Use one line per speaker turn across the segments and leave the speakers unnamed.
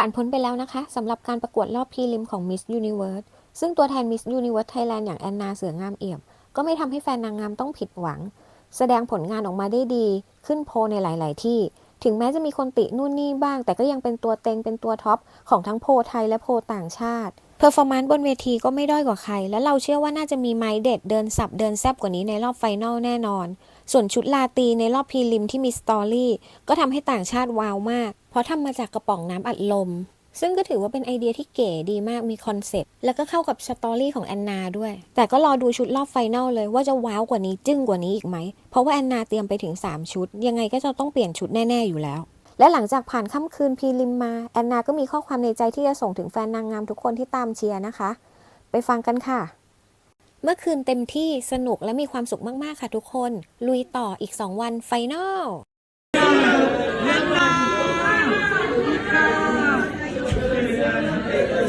ผ่านพ้นไปแล้วนะคะสำหรับการประกวดรอบพรีลิมของ Miss Universe ซึ่งตัวแทน Miss Universe Thailand อย่างแอนนาเสืองามเอี่ยม ก็ไม่ทำให้แฟนนางงามต้องผิดหวัง แสดงผลงานออกมาได้ดี ขึ้นโพในหลาย ๆ ที่ ถึงแม้จะมีคนตินู่นนี่บ้าง แต่ก็ยังเป็นตัวเต็งเป็นตัวท็อปของทั้งโพไทยและโพต่างชาติ เพอร์ฟอร์มนซ์บนเวทีก็ไม่ด้อยกว่าใคร และเราเชื่อว่าน่าจะมีไม้เด็ดเดินสับเดินแซบกว่านี้ในรอบไฟนอลแน่นอน ส่วนชุดลาตีในรอบพรีลิมที่มีสตอรี่ก็ทำให้ต่างชาติว้าวมาก เพราะทำมาจากกระป๋องน้ำอัดลม ซึ่งก็ถือว่าเป็นไอเดียที่เก๋ดีมากมีคอนเซปต์แล้วก็เข้ากับสตอรี่ของแอนนาด้วย แต่ก็รอดูชุดรอบไฟนอลเลยว่าจะว้าวกว่านี้จึ้งกว่านี้อีกไหมเพราะว่าแอนนาเตรียมไปถึง 3 ชุด ยังไงก็จะต้องเปลี่ยนชุดแน่ๆอยู่แล้ว และหลังจากผ่านค่ำคืนพรีลิมมา แอนนาก็มีข้อความในใจที่จะส่งถึงแฟนนางงามทุกคนที่ตามเชียร์นะคะ ไปฟังกันค่ะ เมื่อคืนเต็มที่สนุกและมีความสุขมาก ๆ ค่ะทุกคน ลุยต่ออีก 2 วันไฟนอล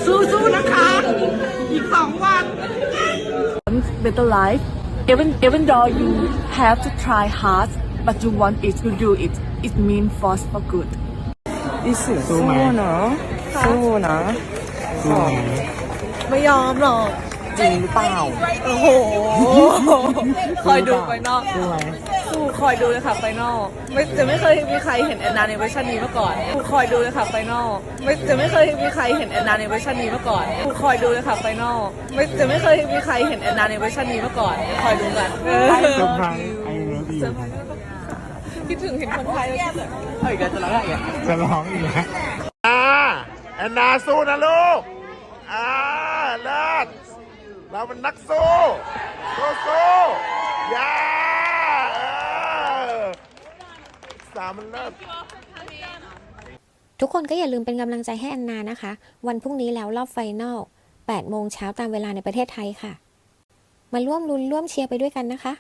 สู้ๆนะคะ อีกสองวัน
better life. Even even though you have to try hard, but you want it to do it. It means force for good.
อีสิสู้นะสู้นะ
สู้ไหม
ไม่ยอมหรอก
จริงหรือเปล่า
โอ้โห คอยดูไปนอก
สู้ไหม
สู้คอยดูเลยค่ะไฟนอลไม่จะไม่เคยมีใครเห็นแอนนาในเวอร์ชันนี้มาก่อนสู้คอยดูเลยค่ะไฟนอลไม่จะไม่เคยมีใครเห็นแอนนาในเวอร์ชันนี้มาก่อนสู้คอยดูเลยค่ะไฟนอลไม่จะไม่เคยมีใครเห็นแอนนาในเวอร์ชันนี้มาก่อน คอยดูกัน
เซอร์ไพรส์ไอ้เลิฟยู
คิดถึงเห็นคนไทยแล้วคิดถึงเฮ้ยจะร้องอะไรอะ
จะร้องอีกแล้วอ่าแอนนาสู้นะลูก อ่าเลิศเราเป็นนักสู้สู้สู้ย่าสามมันเลิศ
ทุกคนก็อย่าลืมเป็นกำลังใจให้แอนนานะคะ วันพรุ่งนี้แล้วรอบไฟนอล8โมงเช้าตามเวลาในประเทศไทยค่ะ มาร่วมลุ้นร่วมเชียร์ไปด้วยกันนะคะ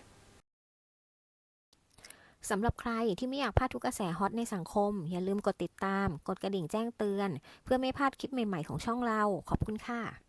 สำหรับใครที่ไม่อยากพลาดทุกกระแสฮอตในสังคม อย่าลืมกดติดตาม กดกระดิ่งแจ้งเตือน เพื่อไม่พลาดคลิปใหม่ๆของช่องเรา ขอบคุณค่ะ